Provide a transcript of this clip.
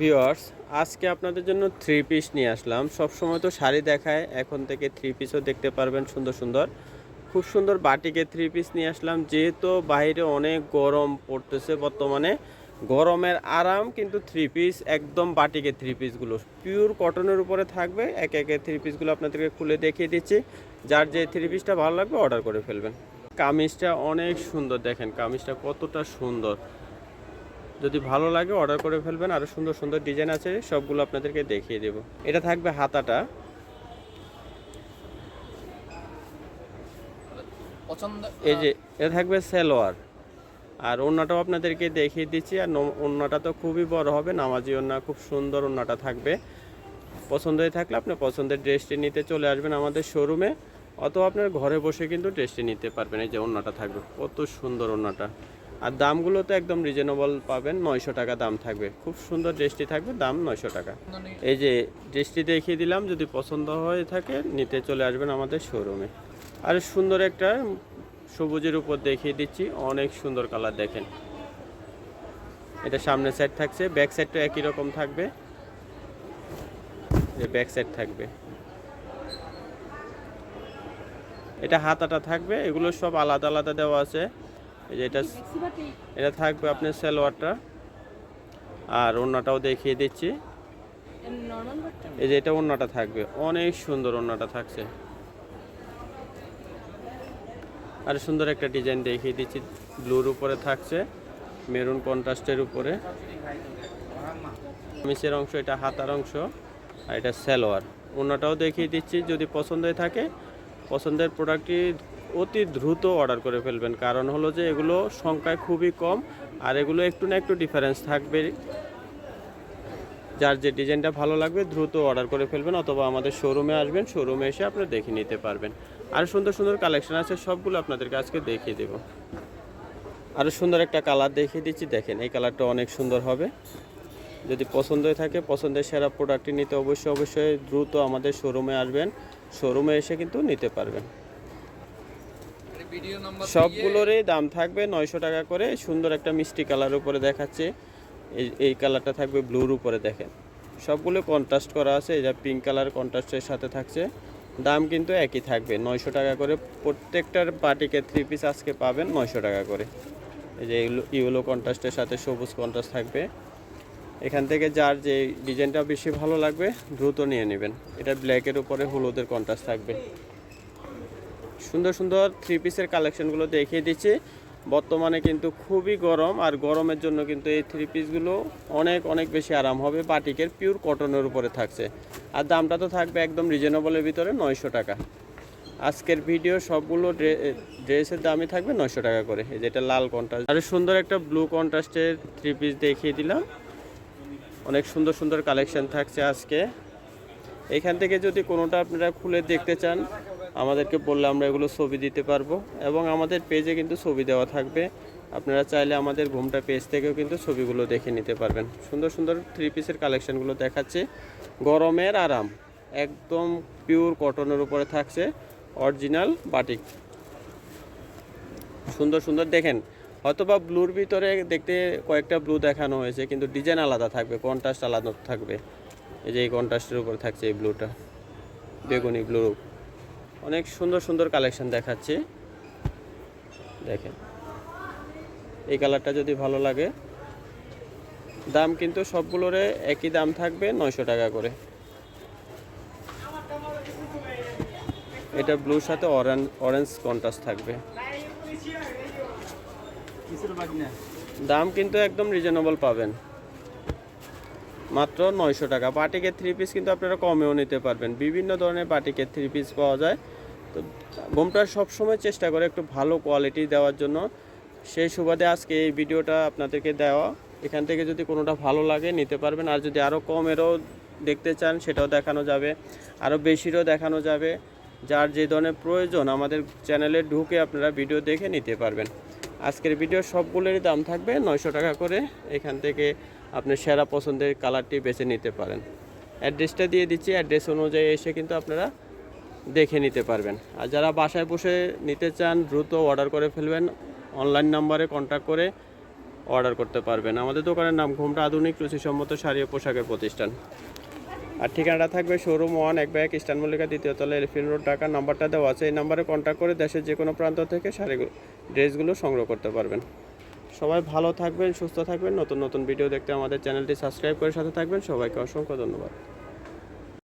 Viewers, আজকে আপনাদের জন্য থ্রি পিস নিয়ে আসলাম। সব সময় তো শাড়ি দেখায়, এখন থেকে থ্রি পিসও দেখতে পারবেন সুন্দর সুন্দর। খুব সুন্দর বাটিকে থ্রি পিস নিয়ে আসলাম, যেহেতু বাইরে অনেক গরম পড়তেছে বর্তমানে। গরমের আরাম, কিন্তু থ্রি পিস একদম বাটিকে থ্রি পিসগুলো পিওর কটনের উপরে থাকবে, একে একে থ্রি পিসগুলো আপনাদেরকে খুলে দেখিয়ে দিচ্ছি। যার যে থ্রি পিসটা ভালো লাগবে অর্ডার করে ফেলবেন। কামিজটা অনেক সুন্দর, দেখেন কামিজটা কতটা সুন্দর। যদি ভালো লাগে অর্ডার করে ফেলবেন। আরও সুন্দর সুন্দর ডিজাইন আছে সবগুলো আপনাদেরকে দেখিয়ে দেব। এটা থাকবে হাতাটা। পছন্দ এই যে এটা থাকবে সেলোয়ার। আর ওন্নাটাও আপনাদেরকে দেখিয়ে দিচ্ছি। আর ওন্নাটা তো খুবই বড় হবে নামাজি ওন্না খুব সুন্দর ওন্নাটা থাকবে। পছন্দ হয়ে থাকলে আপনি পছন্দের ড্রেসটি নিতে চলে আসবেন আমাদের শোরুমে অথবা আপনার ঘরে বসে কিন্তু ড্রেসটি নিতে পারবেন। এই যে ওন্নাটা থাকবে কত সুন্দর ওন্নাটা। আর দামগুলো তো একদম রিজনেবল পাবেন, নয়শো টাকা দাম থাকবে। খুব সুন্দর ড্রেসটি থাকবে, দাম নয়শো টাকা। এই যে ড্রেসটি দেখিয়ে দিলাম, যদি পছন্দ হয়ে থাকে, নিতে চলে আসবেন আমাদের শোরুমে আর সুন্দর একটা সবুজের উপর দেখিয়ে দিচ্ছি, অনেক সুন্দর কালার দেখেন। এটা সামনে সাইড থাকছে ব্যাক সাইডটা একই রকম থাকবে। যে ব্যাক সাইড থাকবে। এটা হাতাটা থাকবে, এগুলো সব আলাদা আলাদা দেওয়া আছে। এই যে এটা এটা থাকবে আপনার সালোয়ারটা আর ওড়নাটাও দেখিয়ে দিচ্ছি। এই যে এটা ওড়নাটা থাকবে। অনেক সুন্দর ওড়নাটা থাকছে। আর সুন্দর একটা ডিজাইন দেখিয়ে দিচ্ছি। ব্লুর উপরে থাকছে। মেরুন কন্ট্রাস্টের উপরে। মিসের অংশ, এটা হাতার অংশ, আর এটা সালোয়ার। ওড়নাটাও দেখিয়ে দিচ্ছি। যদি পছন্দ থাকে, পছন্দের প্রোডাক্টটি অতি দ্রুত অর্ডার করে ফেলবেন। কারণ হলো যে এগুলো সংখ্যায় খুবই কম আর এগুলো একটু না একটু ডিফারেন্স থাকবে যার যে ডিজাইনটা ভালো লাগবে দ্রুত অর্ডার করে ফেলবেন অথবা আমাদের শোরুমে আসবেন শোরুমে এসে আপনি দেখে নিতে পারবেন। আর সুন্দর সুন্দর কালেকশন আছে, সবগুলো আপনাদেরকে আজকে দেখিয়ে দেব। আরও সুন্দর একটা কালার দেখিয়ে দিচ্ছি, দেখেন এই কালারটা অনেক সুন্দর হবে। যদি পছন্দ হয়ে থাকে, পছন্দের সেরা প্রোডাক্টটি নিতে অবশ্যই অবশ্যই দ্রুত আমাদের শোরুমে আসবেন। শোরুমে এসে কিন্তু নিতে পারবেন। সবগুলোরই দাম থাকবে নয়শো টাকা করে। সুন্দর একটা মিষ্টি কালার উপরে দেখাচ্ছে। এই এই কালারটা থাকবে ব্লুর উপরে দেখেন। সবগুলো কন্ট্রাস্ট করা আছে এটা পিঙ্ক কালার কন্ট্রাস্টের সাথে থাকছে। দাম কিন্তু একই থাকবে, নয়শো টাকা করে। প্রত্যেকটার পার্টিকে থ্রি পিস আজকে পাবেন নয়শো টাকা করে। এই যে ইউলো কন্ট্রাস্টের সাথে সবুজ কন্ট্রাস্ট থাকবে। এখান থেকে যার যে ডিজাইনটা বেশি ভালো লাগবে, দ্রুত নিয়ে নেবেন। এটা ব্ল্যাকের উপরে হলুদের কন্ট্রাস্ট থাকবে। সুন্দর সুন্দর থ্রি পিসের কালেকশনগুলো দেখিয়ে দিচ্ছি। বর্তমানে কিন্তু খুবই গরম আর গরমের জন্য কিন্তু এই থ্রি পিসগুলো অনেক অনেক বেশি আরাম হবে। বাটিকের পিওর কটনের উপরে থাকছে। আর দামটা তো থাকবে একদম রিজনেবলের ভিতরে নয়শো টাকা। আজকের ভিডিও সবগুলো ড্রে- ড্রেসের দামই থাকবে নয়শো টাকা করে। এই যেটা লাল কন্ট্রাস্ট আর সুন্দর একটা ব্লু কন্ট্রাস্টের থ্রি পিস দেখিয়ে দিলাম। অনেক সুন্দর সুন্দর কালেকশন থাকছে আজকে। এখান থেকে যদি কোনোটা আপনারা খুলে দেখতে চান আমাদেরকে বললে আমরা এগুলো ছবি দিতে পারব এবং আমাদের পেজে কিন্তু ছবি দেওয়া থাকবে। আপনারা চাইলে আমাদের ঘুমটা পেজ থেকেও কিন্তু ছবিগুলো দেখে নিতে পারবেন। সুন্দর সুন্দর থ্রি পিসের কালেকশানগুলো দেখাচ্ছে। গরমের আরাম, একদম পিওর কটনের উপরে থাকছে অরিজিনাল বাটিক সুন্দর সুন্দর দেখেন, হয়তোবা ব্লুর ভিতরে দেখতে কয়েকটা ব্লু দেখানো হয়েছে, কিন্তু ডিজাইন আলাদা থাকবে কন্ট্রাস্ট আলাদা থাকবে। এই যে এই কন্ট্রাস্টের উপর থাকছে এই ব্লুটা বেগুনি ব্লু অনেক সুন্দর সুন্দর কালেকশন দেখাচ্ছি। দেখেন। এই কালারটা যদি ভালো লাগে, দাম কিন্তু সবগুলোরে একই দাম থাকবে নয়শো টাকা করে। এটা ব্লুর সাথে অরেঞ্জ অরেঞ্জ কন্ট্রাস্ট থাকবে। দাম কিন্তু একদম রিজনেবল পাবেন। মাত্র নয়শো টাকা। বাটিকের থ্রি পিস কিন্তু আপনারা কমেও নিতে পারবেন। বিভিন্ন ধরনের বাটিকের থ্রি পিস পাওয়া যায়। তো বোমটা সবসময় চেষ্টা করে একটু ভালো কোয়ালিটি দেওয়ার জন্য। সেই সুবাদে আজকে এই ভিডিওটা আপনাদেরকে দেওয়া। এখান থেকে যদি কোনোটা ভালো লাগে নিতে পারবেন। আর যদি আরও কমেরও দেখতে চান, সেটাও দেখানো যাবে। আরও বেশিরও দেখানো যাবে। যার যে ধরনের প্রয়োজন আমাদের চ্যানেলে ঢুকে আপনারা ভিডিও দেখে নিতে পারবেন। আজকের ভিডিও সবগুলোরই দাম থাকবে নয়শো টাকা করে। এখান থেকে আপনি সেরা পছন্দের কালারটি বেছে নিতে পারেন। অ্যাড্রেসটা দিয়ে দিচ্ছি, অ্যাড্রেস অনুযায়ী এসে কিন্তু আপনারা দেখে নিতে পারবেন। আর যারা বাসায় বসে নিতে চান, দ্রুত অর্ডার করে ফেলবেন, অনলাইন নাম্বারে কন্ট্যাক্ট করে অর্ডার করতে পারবেন। আমাদের দোকানের নাম ঘুমটা আধুনিক, রুচিসম্মত শাড়ি ও পোশাকের প্রতিষ্ঠান। আর ঠিকানাটা থাকবে শোরুম ওয়ান, এক ব্যাগ, ইস্টার্ন মল্লিকা, দ্বিতীয় তলা এলিফিন রোড, ঢাকা, নাম্বারটা দেওয়া আছে। এই নাম্বারে কন্ট্যাক্ট করে দেশের যে কোনো প্রান্ত থেকে শাড়িগুলো ড্রেসগুলো সংগ্রহ করতে পারবেন। সবাই ভালো থাকবেন, সুস্থ থাকবেন। নতুন নতুন ভিডিও দেখতে আমাদের চ্যানেলটি সাবস্ক্রাইব করে সাথে থাকবেন। সবাইকে অসংখ্য ধন্যবাদ।